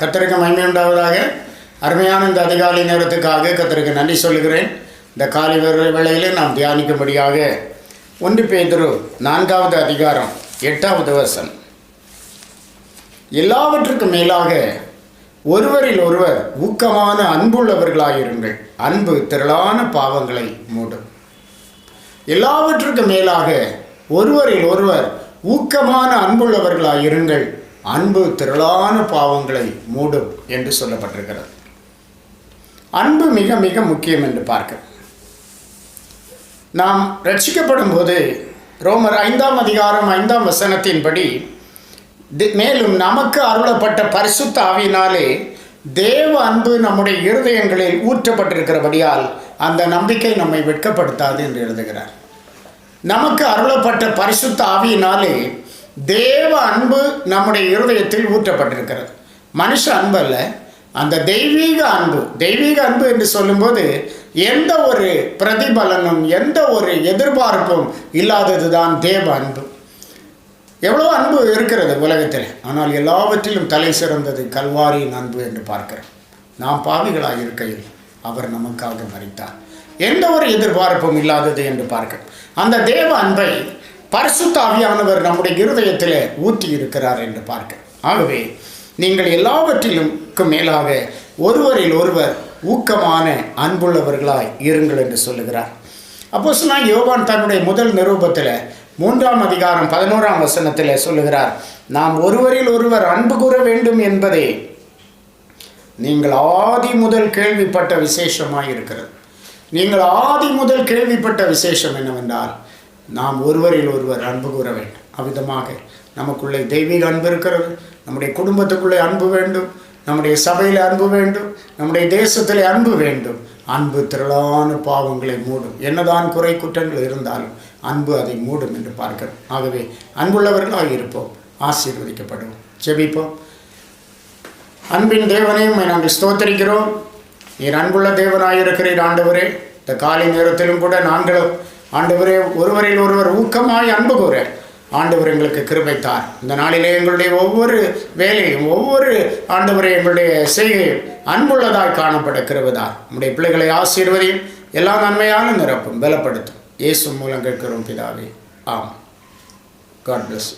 கத்தருக்கு மகிமை உண்டாவதாக. அருமையான இந்த அதிகாலை நேரத்துக்காக கத்தருக்கு நன்றி சொல்கிறேன் இந்த காலை வேளை- வேளையிலே நாம் தியானிக்கும்படியாக ஒன்று பேதுரு நான்காவது அதிகாரம் எட்டாவது வசனம். எல்லாவற்றுக்கும் மேலாக ஒருவரில் ஒருவர் ஊக்கமான அன்புள்ளவர்களாயிருங்கள். அன்பு திரளான பாவங்களை மூடும். எல்லாவற்றுக்கும் மேலாக ஒருவரில் ஒருவர் ஊக்கமான அன்புள்ளவர்களாயிருங்கள். அன்பு திரளான பாவங்களை மூடும் என்று சொல்லப்பட்டிருக்கிறது. அன்பு மிக மிக முக்கியம் என்று பார்க்க. நாம் ரட்சிக்கப்படும் போது ரோமர் ஐந்தாம் அதிகாரம் ஐந்தாம் வசனத்தின்படி மேலும் நமக்கு அருளப்பட்ட பரிசுத்த ஆவியினாலே தேவ அன்பு நம்முடைய இருதயங்களில் ஊற்றப்பட்டிருக்கிறபடியால் அந்த நம்பிக்கை நம்மை வெட்கப்படுத்தாது என்று எழுதுகிறார். நமக்கு அருளப்பட்ட பரிசுத்த ஆவியினாலே தேவ அன்பு நம்முடைய இருதயத்தில் ஊற்றப்பட்டிருக்கிறது. மனுஷ அன்பு அல்ல. அந்த தெய்வீக அன்பு தெய்வீக அன்பு என்று சொல்லும்போது எந்த ஒரு பிரதிபலனும் எந்த ஒரு எதிர்பார்ப்பும் இல்லாதது தான் தேவ அன்பு. எவ்வளோ அன்பு இருக்கிறது உலகத்தில். ஆனால் எல்லாவற்றிலும் தலை சிறந்தது கல்வாரியின் அன்பு என்று பார்க்கிறோம். நாம் பாவிகளாக இருக்கையில் அவர் நமக்காக மறித்தார் எந்த ஒரு எதிர்பார்ப்பும் இல்லாதது என்று பார்க்கிறோம். அந்த தேவ அன்பை பரிசுத்தாவியானவர் நம்முடைய இருதயத்தில் ஊற்றி இருக்கிறார் என்று பார்க்க. ஆகவே நீங்கள் எல்லாவற்றிலும்க்கு மேலாக ஒருவரில் ஒருவர் ஊக்கமான அன்புள்ளவர்களாய் இருங்கள் என்று சொல்லுகிறார். அப்போ யோவான் தன்னுடைய முதல் நிரூபத்தில் மூன்றாம் அதிகாரம் பதினோராம் வசனத்தில் சொல்லுகிறார் நாம் ஒருவரில் ஒருவர் அன்பு கூற வேண்டும் என்பதே நீங்கள் ஆதி முதல் கேள்விப்பட்ட விசேஷமாய் இருக்கிறது நீங்கள் ஆதி முதல் கேள்விப்பட்ட விசேஷம் என்னவென்றால் நாம் ஒருவரில் ஒருவர் அன்பு கூற வேண்டும். அவ்விதமாக நமக்குள்ளே தெய்வீக அன்பு இருக்கிறது. நம்முடைய குடும்பத்துக்குள்ளே அன்பு வேண்டும். நம்முடைய சபையில் அன்பு வேண்டும். நம்முடைய தேசத்தில் அன்பு வேண்டும். அன்பு திரளான பாவங்களை மூடும். என்னதான் குறை குற்றங்கள் இருந்தாலும் அன்பு அதை மூடும் என்று பார்க்கிறோம். ஆகவே அன்புள்ளவர்களாக இருப்போம். ஆசீர்வதிக்கப்படுவோம். ஜெபிப்போம். அன்பின் தேவனையும் நாங்கள் ஸ்தோத்தரிக்கிறோம். நீர் அன்புள்ள தேவனாயிருக்கிறீர் ஆண்டவரே. இந்த காலை நேரத்திலும் கூட நாங்களும் ஆண்டவரே ஒருவரில் ஒருவர் ஊக்கமாய் அன்பு கூற ஆண்டவர் எங்களுக்கு கிருபைத்தார். இந்த நாளிலே எங்களுடைய ஒவ்வொரு வேலையும் ஒவ்வொரு ஆண்டவரே எங்களுடைய செய்கையும் அன்புள்ளதாய் காணப்பட கிருபதார். நம்முடைய பிள்ளைகளை ஆசீர்வதியும் எல்லா நன்மையான நிரப்பும் பலப்படுத்தும். இயேசு மூலம் கேட்கிறோம் பிதாவே. ஆம் காட் பிளஸ்